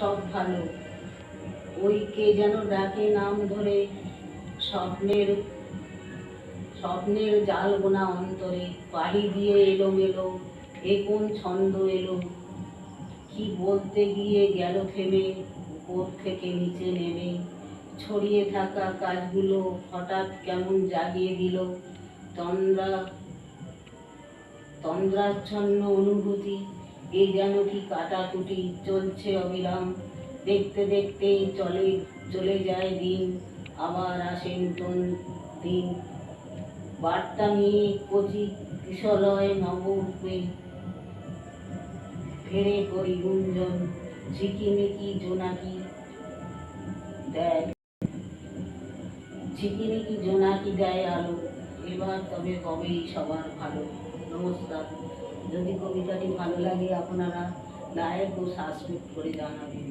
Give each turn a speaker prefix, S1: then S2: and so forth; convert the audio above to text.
S1: সব ভালো। ওই কে যেন ডাকে নাম ধরে স্বপ্নের স্বপ্নের জাল গোনা অন্তরে। পাড়ি দিয়ে এলো মেলো, এ কোন ছন্দ এলো? কি বলতে গিয়ে গেল থেমে, উপর থেকে নিচে নেমে। ছড়িয়ে থাকা কাজগুলো হঠাৎ কেমন জাগিয়ে দিল। তন্দ্রা, তন্দ্রাচ্ছন্ন অনুভূতি। এই যেন কি কাটাকুটি চলছে অবিরাম। দেখতে দেখতেই চলে চলে যায় দিন, আবার আসে নতুন দিন। বার্তা নিয়ে কচি কিশলয় নবরূপে ফেরে করি গুঞ্জন, ঝিকিমিকি জোনাকি দেয়। ঝিকিমিকি জোনাকি দেয় আলো, এবার তবে কবেই সবার ভালো। নমস্কার। যদি কবিতাটি ভালো লাগে আপনারা লাইক ও সাবস্ক্রাইব করে জানাবেন।